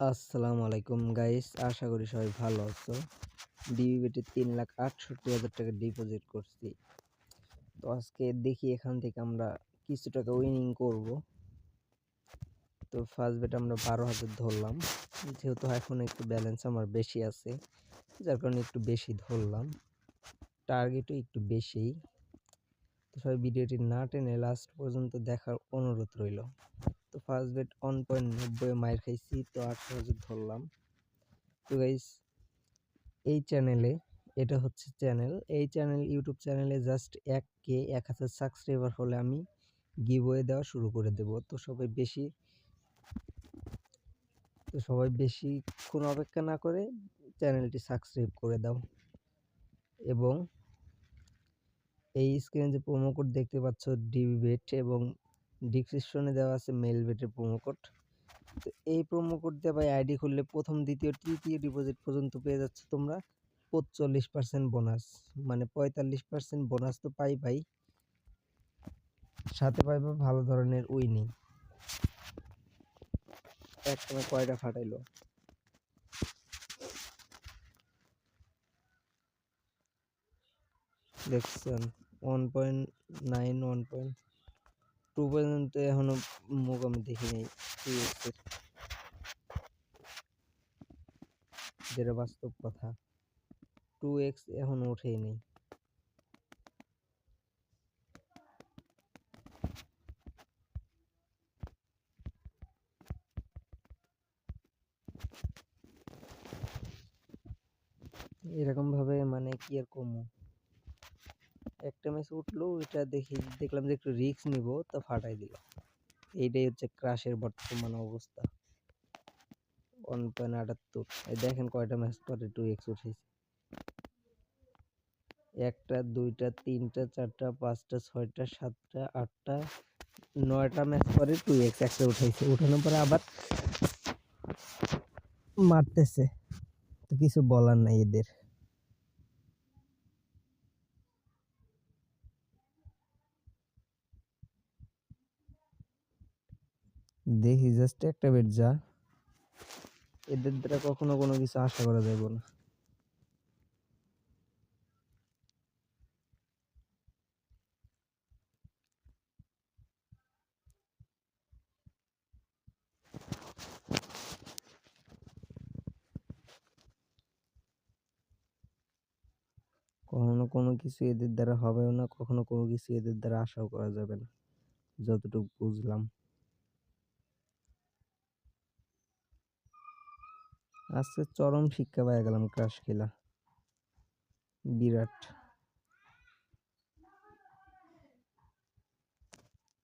আসসালামু আলাইকুম গাইস আশা করি সবাই ভালো আছো। ডিবিবিতে তিন লাখ আটষট্টি হাজার টাকা ডিপোজিট করছি। তো আজকে দেখি এখান থেকে আমরা কিছু টাকা উইনিং করব। তো ফার্স্ট বেট আমরা বারো হাজার ধরলাম। যেহেতু এখন একটু ব্যালেন্স আমার বেশি আছে, যার কারণে একটু বেশি ধরলাম। টার্গেটও একটু বেশিই। তো সবাই ভিডিওটি না টেনে লাস্ট পর্যন্ত দেখার অনুরোধ রইল। তো ফার্স্ট বেট ওয়ান পয়েন্ট নব্বই মাইর খাইছি, তো আটশো হাজার ধরলাম। তো গাইস এই চ্যানেলে এটা হচ্ছে চ্যানেল এই চ্যানেল ইউটিউব চ্যানেলে জাস্ট এক কে এক হাজার সাবস্ক্রাইবার হলে আমি গিভওয়ে দেওয়া শুরু করে দেব। তো সবাই বেশি, তো সবাই বেশি কোনো অপেক্ষা না করে চ্যানেলটি সাবস্ক্রাইব করে দাও। এবং এই স্ক্রিনে যে প্রোমো কোড দেখতে পাচ্ছ ডিবিবেট এবং ডিসক্রিপশনে দেওয়া আছে মেল বেটের প্রোমো কোড তো এই প্রোমো কোড দিয়ে ভাই আইডি খুললে প্রথম, দ্বিতীয়, তৃতীয় ডিপোজিট পর্যন্ত পেয়ে যাচ্ছে তোমরা পঁচল্লিশ পার্সেন্ট বোনাস মানে পঁয়তাল্লিশ পার্সেন্ট বোনাস তো পাই পাই সাথে পাইবে ভালো ধরনের উইনিং একসময় কয়টা ফাটাইলো? দেখছেন one point nine one point two পর্যন্ত এখনও মুখ আমি দেখি নাই যেটা বাস্তব কথা। টু এক্স এখনও ওঠেই নেই। এরকম ভাবে মানে কি আর কমু? একটা ম্যাচ উঠল এটা দেখি, দেখলাম যে একটু রিস্ক নিব, তা ফাটাই দিল। এইটাই হচ্ছে ক্রাশের বর্তমান অবস্থা। ওয়ান পয়েন্ট আটাত্তর। দেখেন কয়টা ম্যাচ পরে টু এক্স উঠেছে। একটা, দুইটা, তিনটা, চারটা, পাঁচটা, ছয়টা, সাতটা, আটটা, নয়টা ম্যাচ পরে টু এক্স একটা উঠাইছে উঠানোর পরে আবার মারতেছে। কিছু বলার নাই এদের। দেখি জাস্ট একটা বেট যা। এদের দ্বারা কখনো কোনো কিছু আশা করা যাবে না। কখনো কোনো কিছু এদের দ্বারা হবেও না, কখনো কোনো কিছু এদের দ্বারা আশাও করা যাবে না, যতটুকু বুঝলাম। আজকে চরম শিক্ষা পাই গেলাম ক্রাশ খেলা। বিরাট।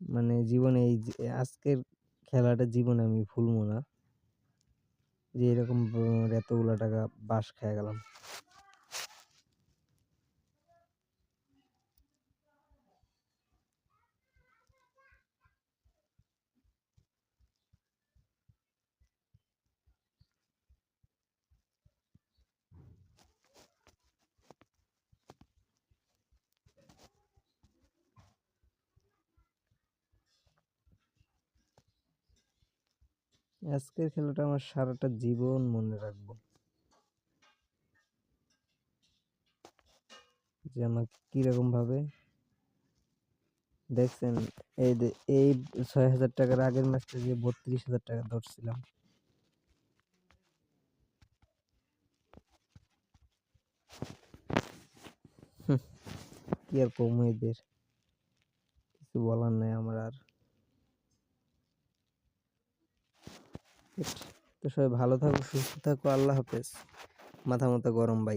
মানে জীবনে এই আজকের খেলাটা জীবনে আমি ভুলবো না। যে এরকম এতগুলো টাকা বাস খেয়ে গেলাম। আজকের খেলাটা আমার সারাটা জীবন মনে রাখব। যে আমার কীরকম ভাবে। দেখছেন, এই এই ছয় হাজার টাকার আগের ম্যাচটা যে বত্রিশ হাজার টাকা ধরছিলাম। কি আর কম এদের? কিছু বলার নাই আমার আর। তো সবাই ভালো থাকো সুস্থ থাকো আল্লাহ হাফেজ। মাথা মতো গরম ভাই।